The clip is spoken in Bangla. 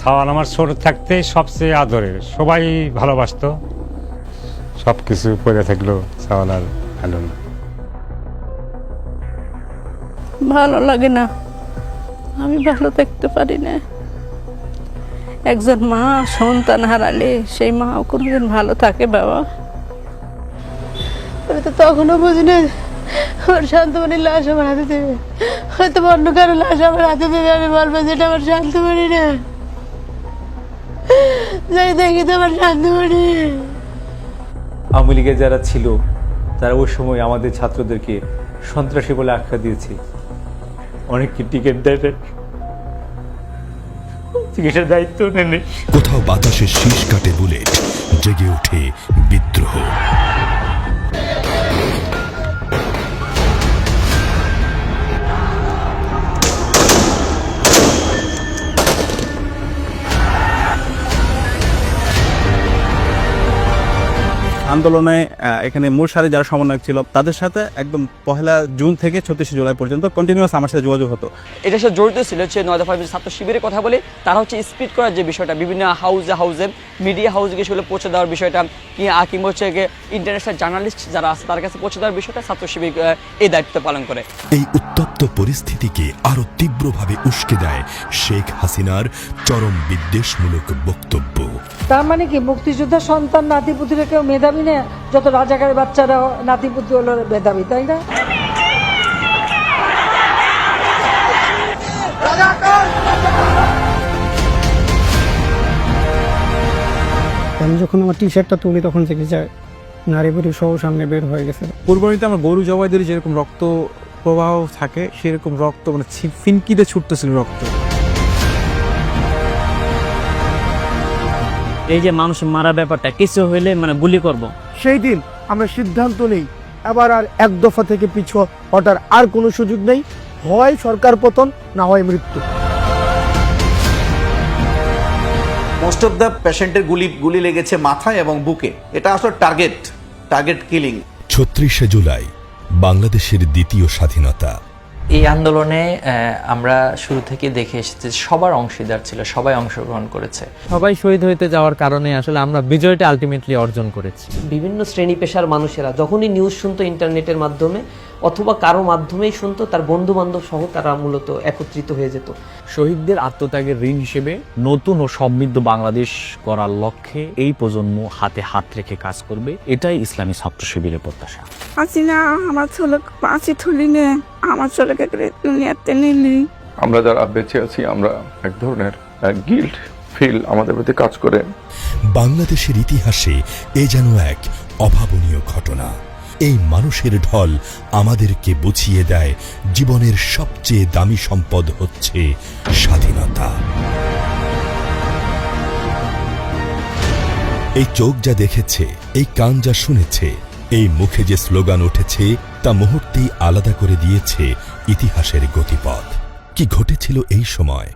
সাওয়াল আমার ছোট থাকতে সবচেয়ে আদরের সবাই ভালোবাসতো। সব কিছু পরে থাকল সাওয়াল আর হালুন ভালো লাগে না। আমি ভালো থাকতে পারি না। একজন মা সন্তান হারালে সেই মা কোনোদিন ভালো থাকে বাবা। আমি তো তখনও বুঝি না আমার শান্তমণির লাশ আমার হাতে দেবে। হয়তো অন্য কারও লাশ আমার হাতে দেবে আমি বলব যেটা আমার শান্তমণি না। যাই দেখি তোমার শান্তমণি আওয়ামী লীগে যারা ছিল তারা ওই সময় আমাদের ছাত্রদেরকে সন্ত্রাসী বলে আখ্যা দিয়েছে। অনেককে টিকিট দেয় চিকিৎসার দায়িত্ব নেন কোথাও বাতাসের শীষ কাটে বুলেট জেগে ওঠে আন্দোলনে এখানে মূল সারি যারা সমন্বয়ক ছিল তাদের সাথে একদম পহেলা জুন থেকে ছত্রিশে জুলাই পর্যন্ত কন্টিনিউয়াস আমার সাথে যোগাযোগ হতো। এটার সাথে জড়িত ছিল হচ্ছে নয় দফা ছাত্র শিবিরের কথা বলে। তারা হচ্ছে স্পিড করার যে বিষয়টা বিভিন্ন হাউসে হাউসে মিডিয়া হাউসে গিয়ে সেগুলো পৌঁছে দেওয়ার বিষয়টা কিংবা হচ্ছে গিয়ে ইন্টারন্যাশনাল জার্নালিস্ট যারা আছে তার কাছে পৌঁছে দেওয়ার বিষয়টা ছাত্র শিবির এই দায়িত্ব পালন করে। এই উত্তপ্ত পরিস্থিতিকে আরও তীব্রভাবে উস্কে দেয় শেখ হাসিনার চরম বিদ্বেষমূলক বক্তব্য। তার মানে কি মুক্তিযোদ্ধা সন্তান নাতিপুতিরা কেউ মেধাবী না? যত রাজাকারের বাচ্চারা নাতিপুতি হলো মেধাবী তাই না? আমি যখন আমার টি শার্টটা তুলি তখন থেকে যায় নারী বুড়ি সহ সামনে বের হয়ে গেছে। পূর্বনীতে আমার গরু জবাইদের যেরকম রক্ত প্রবাহ থাকে সেরকম রক্ত মানে ফিনকিতে ছুটতেছিল রক্ত। এই যে মানুষ মারা ব্যাপারটা কিছু হইলে মানে গুলি করব। সেই দিন আমরা সিদ্ধান্ত নেই এবার আর এক দফা থেকে পিছু হটার আর কোনো সুযোগ নেই হয় সরকার পতন না হয় মৃত্যু। মোস্ট অফ দ্য পেশেন্টের গুলি গুলি লেগেছে মাথায় এবং বুকে। এটা আসলে টার্গেট টার্গেট কিলিং ছত্রিশে জুলাই বাংলাদেশের দ্বিতীয় স্বাধীনতা। এই আন্দোলনে আমরা শুরু থেকে দেখে এসেছি যে সবার অংশীদার ছিল সবাই অংশগ্রহণ করেছে। সবাই শহীদ হইতে যাওয়ার কারণে আসলে আমরা বিজয়টা আলটিমেটলি অর্জন করেছি। বিভিন্ন শ্রেণি পেশার মানুষেরা যখনই নিউজ শুনতো ইন্টারনেটের মাধ্যমে অথবা কারও মাধ্যমেই শুনতো তার বন্ধু বান্ধব সহ তারা মূলত একত্রিত হয়ে যেত। শহীদদের আত্মত্যাগের ঋণ হিসেবে নতুন ও সমৃদ্ধ বাংলাদেশ করার লক্ষ্যে এই প্রজন্ম হাতে হাত রেখে কাজ করবে। এটাই ইসলামী ছাত্র শিবিরের প্রত্যাশা। হাসিনা আমার ছেলে পাঁচি থুলি নে আমার ছেলেকে দুনিয়াতে নিলি। আমরা যারা বেঁচে আছি আমরা এক ধরনের গিল্ড ফিল আমাদের প্রতি কাজ করে। বাংলাদেশের ইতিহাসে এ যেন এক অভাবনীয় ঘটনা। এই মানুষের ঢল আমাদেরকে বুঝিয়ে দেয়, জীবনের সবচেয়ে দামি সম্পদ হচ্ছে স্বাধীনতা। এই চোখ যা দেখেছে, এই কান যা শুনেছে, এই মুখে যে স্লোগান উঠেছে, তা মুহূর্তেই আলাদা করে দিয়েছে ইতিহাসের গতিপথ। কি ঘটেছিল এই সময়?